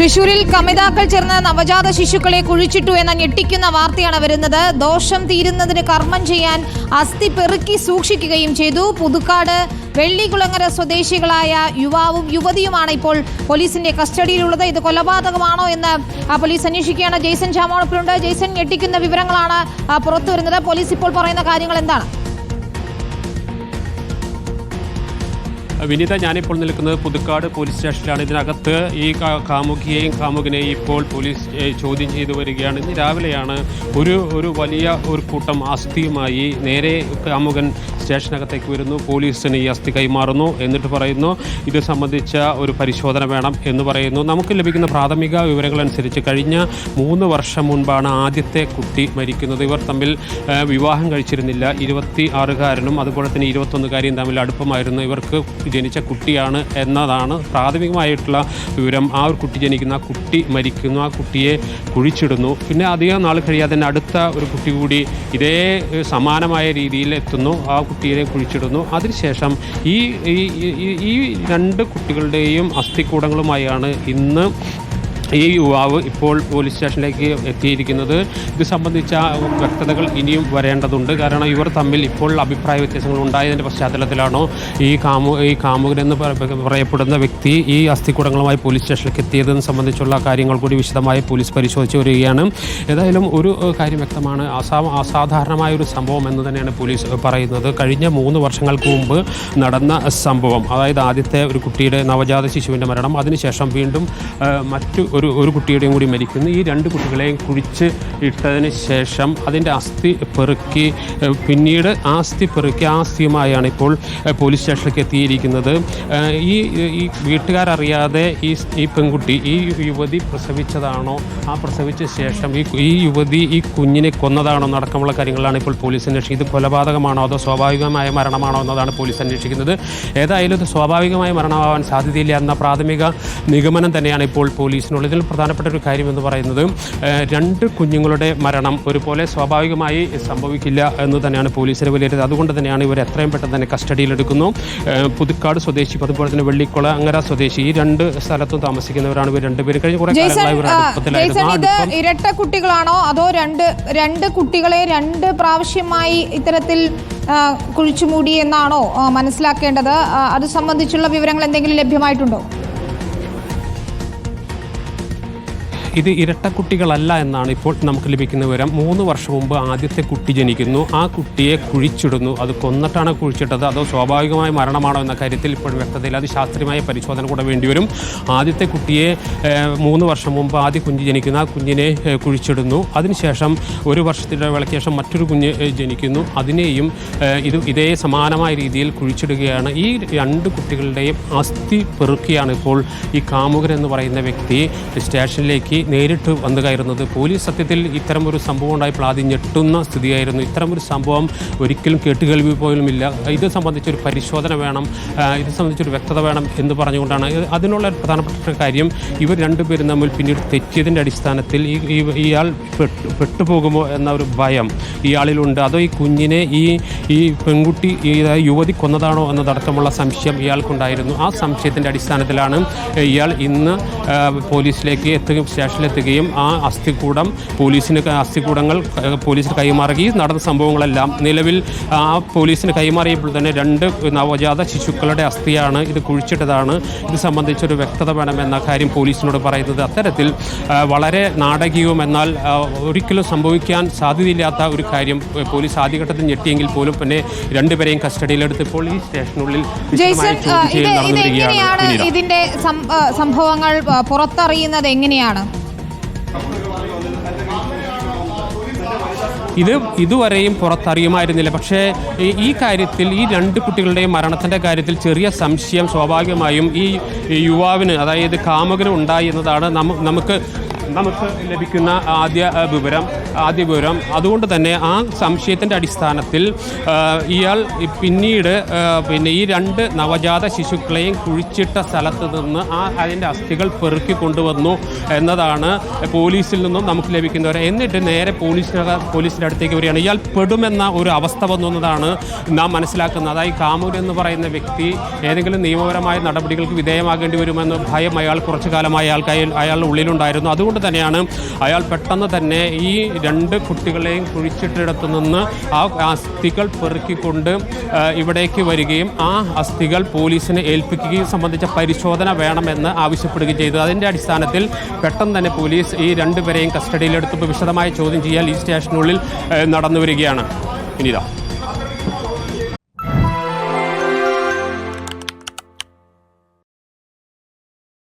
തൃശൂരിൽ കമിതാക്കൾ ചേർന്ന് നവജാത ശിശുക്കളെ കുഴിച്ചിട്ടു എന്ന ഞെട്ടിക്കുന്ന വാർത്തയാണ് വരുന്നത്. ദോഷം തീരുന്നതിന് കർമ്മം ചെയ്യാൻ അസ്ഥി പെറുക്കി സൂക്ഷിക്കുകയും ചെയ്തു. പുതുക്കാട് വെള്ളികുളങ്ങര സ്വദേശികളായ യുവാവും യുവതിയുമാണ് ഇപ്പോൾ പോലീസിന്റെ കസ്റ്റഡിയിലുള്ളത്. ഇത് കൊലപാതകമാണോ എന്ന് പോലീസ് അന്വേഷിക്കുകയാണ്. ജെയ്സൺ ചാമോളപ്പിലുണ്ട് ജെയ്സൺ ഞെട്ടിക്കുന്ന വിവരങ്ങളാണ് പുറത്തു വരുന്നത്. പോലീസ് ഇപ്പോൾ പറയുന്ന കാര്യങ്ങൾ എന്താണ്? വിനീത ഞാനിപ്പോൾ നിൽക്കുന്നത് പുതുക്കാട് പോലീസ് സ്റ്റേഷനിലാണ്. ഇതിനകത്ത് ഈ കാമുകിയെയും കാമുകിനെയും ഇപ്പോൾ പോലീസ് ചോദ്യം ചെയ്തു വരികയാണ്. ഇന്ന് രാവിലെയാണ് ഒരു ഒരു വലിയ ഒരു കൂട്ടം അസ്ഥിയുമായി നേരെ കാമുകൻ സ്റ്റേഷനകത്തേക്ക് വരുന്നു. പോലീസിന് ഈ അസ്ഥി കൈമാറുന്നു എന്നിട്ട് പറയുന്നു ഇത് സംബന്ധിച്ച ഒരു പരിശോധന വേണം എന്ന് പറയുന്നു. നമുക്ക് ലഭിക്കുന്ന പ്രാഥമിക വിവരങ്ങളനുസരിച്ച് കഴിഞ്ഞ മൂന്ന് വർഷം മുൻപാണ് ആദ്യത്തെ കുട്ടി മരിക്കുന്നത്. ഇവർ തമ്മിൽ വിവാഹം കഴിച്ചിരുന്നില്ല. ഇരുപത്തി ആറുകാരനും അതുപോലെ തന്നെ ഇരുപത്തൊന്നുകാരിയും തമ്മിൽ അടുപ്പമായിരുന്നു. ഇവർക്ക് ജനിച്ച കുട്ടിയാണ് എന്നതാണ് പ്രാഥമികമായിട്ടുള്ള വിവരം. ആ ഒരു കുട്ടി ജനിക്കുന്ന കുട്ടി മരിക്കുന്നു ആ കുട്ടിയെ കുഴിച്ചിടുന്നു. പിന്നെ അധികം നാൾ കഴിയാതെ തന്നെ അടുത്ത ഒരു കുട്ടി കൂടി ഇതേ സമാനമായ രീതിയിൽ എത്തുന്നു. ആ കുട്ടിയെ കുഴിച്ചിടുന്നു. അതിനുശേഷം ഈ- ഈ രണ്ട് കുട്ടികളുടെയും അസ്ഥിക്കൂടങ്ങളുമായാണ് ഇന്ന് ഈ യുവാവ് ഇപ്പോൾ പോലീസ് സ്റ്റേഷനിലേക്ക് എത്തിയിരിക്കുന്നത്. ഇത് സംബന്ധിച്ച വ്യക്തതകൾ ഇനിയും വരേണ്ടതുണ്ട്. കാരണം ഇവർ തമ്മിൽ ഇപ്പോൾ അഭിപ്രായ വ്യത്യാസങ്ങൾ ഉണ്ടായതിന്റെ പശ്ചാത്തലത്തിലാണോ ഈ കാമു ഈ കാമുകനെന്ന് പറ- പറയപ്പെടുന്ന വ്യക്തി ഈ അസ്ഥിക്കുടങ്ങളുമായി പോലീസ് സ്റ്റേഷനിലേക്ക് എത്തിയതെന്ന് സംബന്ധിച്ചുള്ള കാര്യങ്ങൾ കൂടി വിശദമായി പോലീസ് പരിശോധിച്ച് വരികയാണ്. ഏതായാലും ഒരു കാര്യം വ്യക്തമാണ്. അസാ അസാധാരണമായ ഒരു സംഭവം എന്ന് തന്നെയാണ് പോലീസ് പറയുന്നത്. കഴിഞ്ഞ മൂന്ന് വർഷങ്ങൾക്ക് മുമ്പ് നടന്ന സംഭവം അതായത് ആദ്യത്തെ ഒരു കുട്ടിയുടെ നവജാത ശിശുവിന്റെ മരണം അതിനുശേഷം വീണ്ടും മറ്റു ഒരു ഒരു കുട്ടിയുടെയും കൂടി മരിക്കുന്നു. ഈ രണ്ട് കുട്ടികളെയും കുഴിച്ച് ഇട്ടതിന് ശേഷം അതിന്റെ അസ്ഥി പെറുക്കി പിന്നീട് ആസ്തി പെറുക്കി ആ അസ്ഥിയുമായാണ് ഇപ്പോൾ പോലീസ് സ്റ്റേഷനിലേക്ക് എത്തിയിരിക്കുന്നത്. ഈ ഈ വീട്ടുകാരറിയാതെ ഈ ഈ പെൺകുട്ടി ഈ യുവതി പ്രസവിച്ചതാണോ? ആ പ്രസവിച്ച ശേഷം ഈ ഈ യുവതി ഈ കുഞ്ഞിനെ കൊന്നതാണോ? നടക്കമുള്ള കാര്യങ്ങളാണ് ഇപ്പോൾ പോലീസ് അന്വേഷിക്കുന്നത്. ഇത് കൊലപാതകമാണോ അതോ സ്വാഭാവികമായ മരണമാണോ എന്നതാണ് പോലീസ് അന്വേഷിക്കുന്നത്. ഏതായാലും ഇത് സ്വാഭാവികമായ മരണമാവാൻ സാധ്യതയില്ല എന്ന പ്രാഥമിക നിഗമനം തന്നെയാണ് ഇപ്പോൾ പോലീസിനുള്ളത്. ഇതിൽ പ്രധാനപ്പെട്ട ഒരു കാര്യം എന്ന് പറയുന്നത് രണ്ട് കുഞ്ഞുങ്ങളുടെ മരണം ഒരുപോലെ സ്വാഭാവികമായി സംഭവിക്കില്ല എന്ന് തന്നെയാണ് പോലീസിന് വിലയിരുത്തുന്നത് അതുകൊണ്ട് തന്നെയാണ് ഇവർ എത്രയും പെട്ടെന്ന് തന്നെ കസ്റ്റഡിയിലെടുക്കുന്നു. പുതുക്കാട് സ്വദേശി അതുപോലെ തന്നെ വെള്ളിക്കുള അങ്ങര സ്വദേശി ഈ രണ്ട് സ്ഥലത്തും താമസിക്കുന്നവരാണ് ഇവർ രണ്ടുപേരും. കഴിഞ്ഞ കുറേ കാലങ്ങളായി ഇരട്ട കുട്ടികളാണോ? അതോ രണ്ട് രണ്ട് കുട്ടികളെ രണ്ട് പ്രാവശ്യമായി ഇത്തരത്തിൽ കുഴിച്ചുമൂടി എന്നാണോ മനസ്സിലാക്കേണ്ടത്? അത് സംബന്ധിച്ചുള്ള വിവരങ്ങൾ എന്തെങ്കിലും ലഭ്യമായിട്ടുണ്ടോ? ഇത് ഇരട്ടക്കുട്ടികളല്ല എന്നാണ് ഇപ്പോൾ നമുക്ക് ലഭിക്കുന്ന വിവരം. മൂന്ന് വർഷം മുമ്പ് ആദ്യത്തെ കുട്ടി ജനിക്കുന്നു. ആ കുട്ടിയെ കുഴിച്ചിടുന്നു. അത് കൊന്നിട്ടാണ് കുഴിച്ചിട്ടത്. അതോ സ്വാഭാവികമായ മരണമാണോ എന്ന കാര്യത്തിൽ ഇപ്പോൾ വ്യക്തതയില്ല. അത് ശാസ്ത്രീയമായ പരിശോധന കൂടെ വേണ്ടിവരും ആദ്യത്തെ കുട്ടിയെ മൂന്ന് വർഷം മുമ്പ് ആദ്യ കുഞ്ഞ് ജനിക്കുന്നു ആ കുഞ്ഞിനെ കുഴിച്ചിടുന്നു. അതിനുശേഷം ഒരു വർഷത്തിന്റെ വിളയ്ക്ക് ശേഷം മറ്റൊരു കുഞ്ഞ് ജനിക്കുന്നു. അതിനെയും ഇത് ഇതേ സമാനമായ രീതിയിൽ കുഴിച്ചിടുകയാണ്. ഈ രണ്ട് കുട്ടികളുടെയും അസ്ഥി പെറുക്കിയാണ് ഇപ്പോൾ ഈ കാമുകൻ എന്ന് പറയുന്ന വ്യക്തി സ്റ്റേഷനിലേക്ക് നേരിട്ട് വന്നു കയറുന്നത്. പോലീസ് സത്യത്തിൽ ഇത്തരം ഒരു സംഭവം ഉണ്ടായി ആദ്യം ഞെട്ടുന്ന സ്ഥിതിയായിരുന്നു. ഇത്തരം ഒരു സംഭവം ഒരിക്കലും കേട്ടുകേൾവി പോലുമില്ല. ഇത് സംബന്ധിച്ചൊരു പരിശോധന വേണം ഇത് സംബന്ധിച്ചൊരു വ്യക്തത വേണം എന്ന് പറഞ്ഞുകൊണ്ടാണ്. അതിനുള്ള പ്രധാനപ്പെട്ട കാര്യം ഇവർ രണ്ടുപേരും തമ്മിൽ പിന്നീട് തെറ്റിയതിന്റെ അടിസ്ഥാനത്തിൽ ഈ ഇയാൾ പെട്ടു പെട്ടുപോകുമോ എന്ന ഒരു ഭയം ഇയാളിലുണ്ട്. അതോ ഈ കുഞ്ഞിനെ ഈ ഈ പെൺകുട്ടി ഈ യുവതി കൊന്നതാണോ എന്നതടക്കമുള്ള സംശയം ഇയാൾക്കുണ്ടായിരുന്നു. ആ സംശയത്തിന്റെ അടിസ്ഥാനത്തിലാണ് ഇയാൾ ഇന്ന് പോലീസിലേക്ക് എത്തുകയും സ്റ്റേഷനിലെത്തുകയും ആ അസ്ഥികൂടം പോലീസിന് അസ്ഥിക്കൂടങ്ങൾ അസ്ഥികൂടങ്ങൾ പോലീസിന് കൈമാറുകയും നടന്ന സംഭവങ്ങളെല്ലാം നിലവിൽ ആ പോലീസിന് കൈമാറിയപ്പോൾ തന്നെ രണ്ട് നവജാത ശിശുക്കളുടെ അസ്ഥിയാണ് ഇത് കുഴിച്ചിട്ടതാണ്. ഇത് സംബന്ധിച്ചൊരു വ്യക്തത വേണമെന്ന കാര്യം പോലീസിനോട് പറയുന്നത്. അത്തരത്തിൽ വളരെ നാടകീയവും എന്നാൽ ഒരിക്കലും സംഭവിക്കാൻ സാധ്യതയില്ലാത്ത ഒരു കാര്യം പോലീസ് ആദ്യഘട്ടത്തിൽ ഞെട്ടിയെങ്കിൽ പോലും പിന്നെ രണ്ടുപേരെയും കസ്റ്റഡിയിലെടുത്ത് ഇപ്പോൾ ഈ സ്റ്റേഷനുള്ളിൽ. ഇതിന്റെ സംഭവങ്ങൾ പുറത്തറിയുന്നത് എങ്ങനെയാണ്? ഇത് ഇതുവരെയും പുറത്തറിയുമായിരുന്നില്ല. പക്ഷേ ഈ- കാര്യത്തിൽ ഈ രണ്ട് കുട്ടികളുടെയും മരണത്തിന്റെ കാര്യത്തിൽ ചെറിയ സംശയം സ്വാഭാവികമായും ഈ യുവാവിന് അതായത് കാമുകന് ഉണ്ടായി എന്നതാണ് നമുക്ക് നമുക്ക് ലഭിക്കുന്ന ആദ്യ വിവരം ആദ്യ വിവരം. അതുകൊണ്ട് തന്നെ ആ സംശയത്തിന്റെ അടിസ്ഥാനത്തിൽ ഇയാൾ പിന്നീട് പിന്നെ ഈ രണ്ട് നവജാത ശിശുക്കളെയും കുഴിച്ചിട്ട സ്ഥലത്ത് നിന്ന് ആ അതിന്റെ അസ്ഥികൾ പെറുക്കി കൊണ്ടുവന്നു എന്നതാണ് പോലീസിൽ നിന്നും നമുക്ക് ലഭിക്കുന്നവർ എന്നിട്ട് നേരെ പോലീസിനക പോലീസിന്റെ അടുത്തേക്ക് വരികയാണ്. ഇയാൾ പെടുമെന്ന ഒരു അവസ്ഥ വന്നതാണ് നാം മനസ്സിലാക്കുന്നത്. അതായത് കാമൂർ എന്ന് പറയുന്ന വ്യക്തി ഏതെങ്കിലും നിയമപരമായ നടപടികൾക്ക് വിധേയമാകേണ്ടി വരുമെന്ന് ഭയം അയാൾ കുറച്ചു കാലമായി അയാൾക്ക് അയാൾ അയാളുടെ ഉള്ളിലുണ്ടായിരുന്നു. അതുകൊണ്ട് തന്നെയാണ് അയാൾ പെട്ടെന്ന് തന്നെ ഈ രണ്ട് കുട്ടികളെയും കുഴിച്ചിട്ടിടത്തു നിന്ന് ആ അസ്ഥികൾ പെറുക്കിക്കൊണ്ട് ഇവിടേക്ക് വരികയും ആ അസ്ഥികൾ പോലീസിനെ ഏൽപ്പിക്കുകയും സംബന്ധിച്ച പരിശോധന വേണമെന്ന് ആവശ്യപ്പെടുകയും ചെയ്തു. അതിന്റെ അടിസ്ഥാനത്തിൽ പെട്ടെന്ന് തന്നെ പോലീസ് ഈ രണ്ടുപേരെയും കസ്റ്റഡിയിലെടുത്ത് വിശദമായ ചോദ്യം ചെയ്യാൻ ഈ സ്റ്റേഷനുള്ളിൽ നടന്നു വരികയാണ്. ഇനിതാ